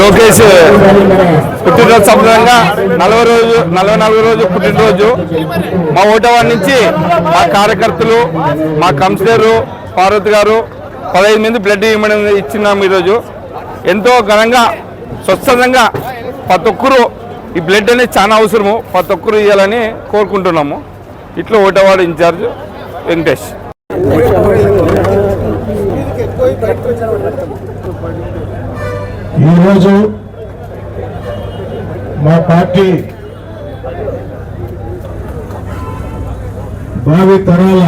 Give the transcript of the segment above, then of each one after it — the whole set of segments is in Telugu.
లోకేష్ పుట్టినరోజు సందర్భంగా నలభై రోజు నలభై నాలుగు రోజు పుట్టినరోజు. మా ఓటవాడి నుంచి మా కార్యకర్తలు మా కౌన్సిలర్ పార్వతి గారు పదహైదు మంది బ్లడ్ ఇవ్వడం ఇచ్చినాం ఈరోజు. ఎంతో ఘనంగా స్వచ్ఛందంగా ప్రతి ఒక్కరు ఈ బ్లడ్ అనేది చాలా అవసరము. ప్రతి ఒక్కరు ఇవ్వాలని కోరుకుంటున్నాము. ఇట్లా ఓటవాడు ఇన్ఛార్జ్ వెంకటేష్. ఈరోజు మా పార్టీ భావి తరాల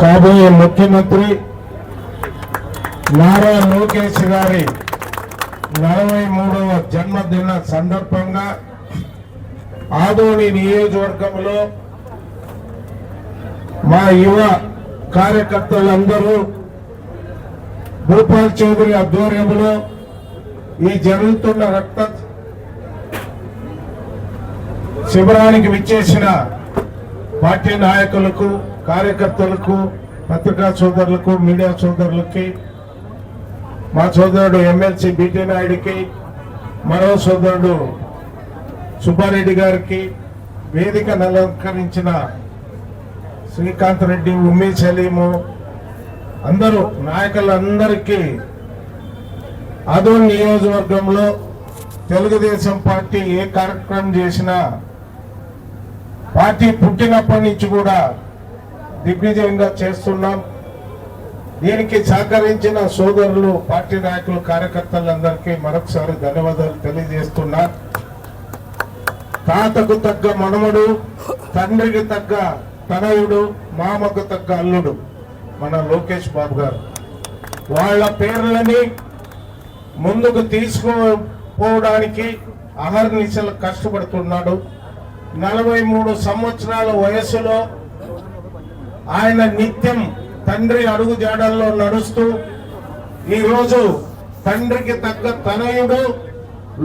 కాబోయే ముఖ్యమంత్రి నారా లోకేష్ గారి నలభై మూడవ జన్మదిన సందర్భంగా ఆదోని నియోజకవర్గంలో మా యువ కార్యకర్తలందరూ భూపాల్ చౌదరి ఆధ్వర్యంలో ఈ జరుగుతున్న రక్త శిబిరానికి విచ్చేసిన పార్టీ నాయకులకు కార్యకర్తలకు పత్రికా సోదరులకు మీడియా సోదరులకి మా సోదరుడు ఎమ్మెల్సీ బిటి నాయుడికి మరో సోదరుడు సుబ్బారెడ్డి గారికి వేదికను అలంకరించిన శ్రీకాంత్ రెడ్డి ఉమ్మి సలీము అందరూ నాయకులందరికీ అదోల్ నియోజకవర్గంలో తెలుగుదేశం పార్టీ ఏ కార్యక్రమం చేసినా పార్టీ పుట్టినప్పటి నుంచి కూడా దిగ్విజయంగా చేస్తున్నాం. దీనికి సహకరించిన సోదరులు పార్టీ నాయకులు కార్యకర్తలందరికీ మరొకసారి ధన్యవాదాలు తెలియజేస్తున్నా. తాతకు తగ్గ మనమడు తండ్రికి తగ్గ తనయుడు మామకు తగ్గ అల్లుడు. మన లోకేష్ బాబు గారు. వాళ్ళ పేర్లని ముందుకు తీసుకుపోవడానికి అహర్నిశలు కష్టపడుతున్నాడు. నలభై మూడు సంవత్సరాల వయసులో ఆయన నిత్యం తండ్రి అడుగు జాడల్లో నడుస్తూ ఈరోజు తండ్రికి తగ్గ తనయుడు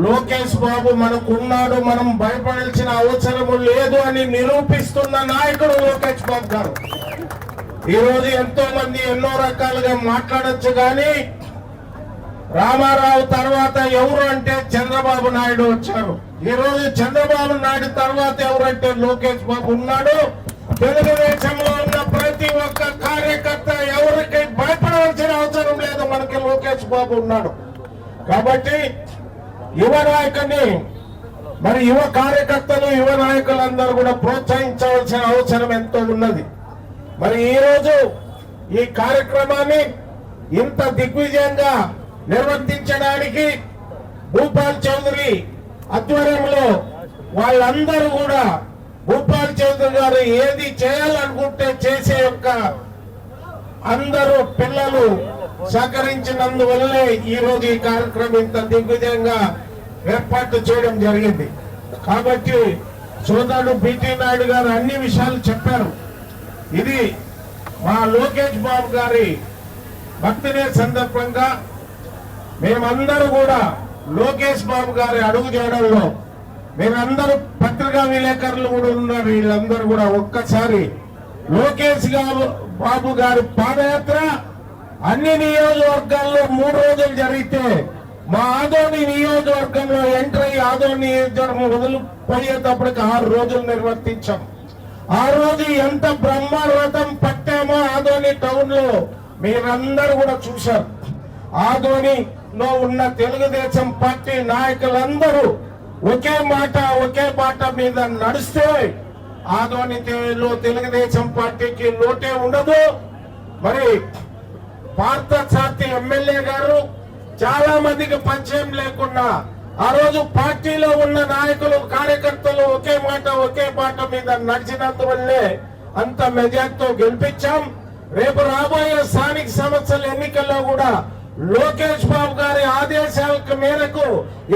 లోకేష్ బాబు మనకున్నాడు. మనం భయపడాల్సిన అవసరము లేదు అని నిరూపిస్తున్న నాయకుడు లోకేష్ బాబు గారు. ఈ రోజు ఎంతో మంది ఎన్నో రకాలుగా మాట్లాడొచ్చు కానీ రామారావు తర్వాత ఎవరు అంటే చంద్రబాబు నాయుడు వచ్చారు. ఈ రోజు చంద్రబాబు నాయుడు తర్వాత ఎవరంటే లోకేష్ బాబు ఉన్నాడు. తెలుగుదేశంలో ఉన్న ప్రతి ఒక్క కార్యకర్త ఎవరికి భయపడవలసిన అవసరం లేదు మనకి లోకేష్ బాబు ఉన్నాడు. కాబట్టి యువ నాయకుని మరి యువ కార్యకర్తలు యువ నాయకులందరూ కూడా ప్రోత్సహించవలసిన అవసరం ఎంతో ఉన్నది. మరి ఈ రోజు ఈ కార్యక్రమాన్ని ఇంత దిగ్విజయంగా నిర్వర్తించడానికి భూపాల్ చౌదరి ఆధ్వర్యంలో వాళ్ళందరూ కూడా భూపాల్ చౌదరి గారు ఏది చేయాలనుకుంటే చేసే యొక్క అందరూ పిల్లలు సహకరించినందువల్లే ఈ రోజు ఈ కార్యక్రమం ఇంత దిగ్విజయంగా ఏర్పాటు చేయడం జరిగింది. కాబట్టి సోదరుడు బిటి నాయుడు గారు అన్ని విషయాలు చెప్పారు. ఇది మా లోకేష్ బాబు గారి బర్త్డే సందర్భంగా మేమందరూ కూడా లోకేష్ బాబు గారి అడుగు చేయడంలో మీరందరూ పత్రికా విలేకరులు కూడా ఉన్నారు. వీళ్ళందరూ కూడా ఒక్కసారి లోకేష్ గారు బాబు గారి పాదయాత్ర అన్ని నియోజకవర్గాల్లో మూడు రోజులు జరిగితే మా ఆదోని నియోజకవర్గంలో ఎంటర్ అయ్యి ఆదోని నియోజకవర్గం వదిలిపోయేటప్పటికి ఆరు రోజులు నిర్వర్తించాం. ఆ రోజు ఎంత టౌన్ మీరందరూ కూడా చూశారు. ఆధోనిలో ఉన్న తెలుగుదేశం పార్టీ నాయకులందరూ ఒకే మాట ఒకే మాట మీద నడిస్తే ఆదోనిలో తెలుగుదేశం పార్టీకి లోటే ఉండదు. మరి భారత సాతి ఎమ్మెల్యే గారు చాలా మందికి పరిచయం లేకుండా ఆ రోజు పార్టీలో ఉన్న నాయకులు కార్యకర్తలు ఒకే మాట ఒకే మాట మీద నడిచినందువల్లే అంత మెజార్టీతో గెలిపించాం. రేపు రాబోయే స్థానిక సంస్థల ఎన్నికల్లో కూడా లోకేష్ బాబు గారి ఆదేశాల మేరకు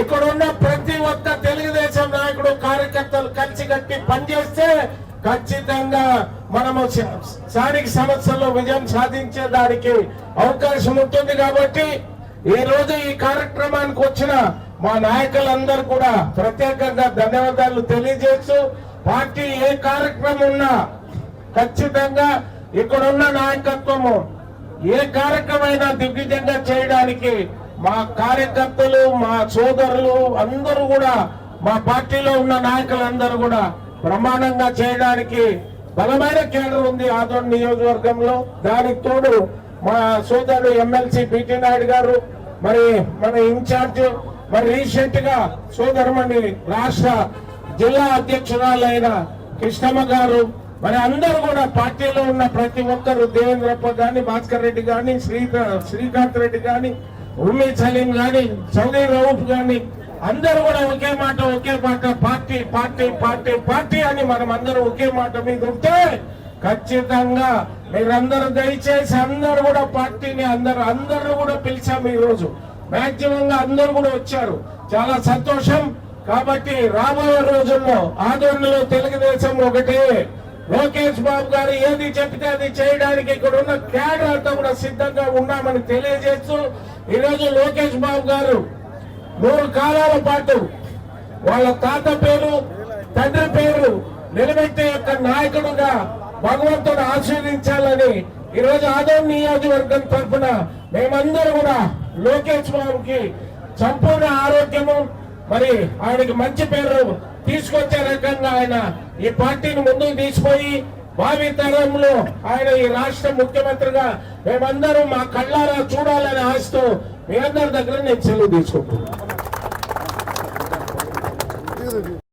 ఇక్కడ ఉన్న ప్రతి ఒక్క తెలుగుదేశం నాయకుడు కార్యకర్తలు కలిసి కట్టి పనిచేస్తే ఖచ్చితంగా మనము స్థానిక సమస్యల్లో విజయం సాధించే దానికి అవకాశం ఉంటుంది కాబట్టి ఈ రోజు ఈ కార్యక్రమానికి వచ్చిన మా నాయకులందరూ కూడా ప్రత్యేకంగా ధన్యవాదాలు తెలియజేస్తూ పార్టీ ఏ కార్యక్రమం ఉన్నా ఖచ్చితంగా ఇక్కడున్న నాయకత్వము ఏ కార్యక్రమైనా దిగ్విజంగా చేయడానికి మా కార్యకర్తలు మా సోదరులు అందరూ కూడా మా పార్టీలో ఉన్న నాయకులందరూ కూడా ప్రమాణంగా చేయడానికి బలమైన కేంద్రం ఉంది ఆదోన్ నియోజకవర్గంలో. దానికి తోడు మా సోదరుడు ఎమ్మెల్సీ బిటి నాయుడు గారు మరి మన ఇన్ఛార్జ్ మరి రీసెంట్గా సోదరుమణి రాష్ట్ర జిల్లా అధ్యక్షురాలైన కృష్ణమ్మ గారు మరి అందరూ కూడా పార్టీలో ఉన్న ప్రతి ఒక్కరు దేవేంద్రప్ప గాని భాస్కర్ రెడ్డి గాని శ్రీ శ్రీకాంత్ రెడ్డి గాని ఉమ్మీ సలీం గాని సౌదీ రౌఫ్ గాని అందరూ కూడా ఒకే మాట ఒకే మాట పార్టీ పార్టీ పార్టీ పార్టీ అని మనం అందరూ ఒకే మాట మీద ఉంటే ఖచ్చితంగా మీరందరూ దయచేసి అందరూ కూడా పార్టీని అందరూ అందరూ కూడా పిలిచాము ఈ రోజు మాక్సిమం గా అందరూ కూడా వచ్చారు. చాలా సంతోషం. కాబట్టి రాబోయే రోజుల్లో ఆదరణలో తెలుగుదేశం ఒకటే. లోకేష్ బాబు గారు ఏది చెప్తే అది చేయడానికి ఇక్కడ ఉన్న క్యాడర్ అంతా కూడా సిద్ధంగా ఉన్నామని తెలియజేస్తూ ఈ రోజు లోకేష్ బాబు గారు మూడు కాలాల పాటు వాళ్ళ తాత పేరు తండ్రి పేరు నిలబెట్టే యొక్క నాయకుడుగా భగవంతుడు ఆశీర్వించాలని ఈ రోజు నియోజకవర్గం తరఫున మేమందరూ కూడా లోకేష్ బాబుకి సంపూర్ణ ఆరోగ్యము మరి ఆయనకి మంచి పేరు తీసుకొచ్చే రకంగా ఆయన ఈ పార్టీని ముందుకు తీసుకుపోయి భావి తరంలో ఆయన ఈ రాష్ట్ర ముఖ్యమంత్రిగా మేమందరం మా కళ్ళారా చూడాలని ఆశతో మీ అందరి దగ్గర నేను సెలవు తీసుకుంటున్నాను.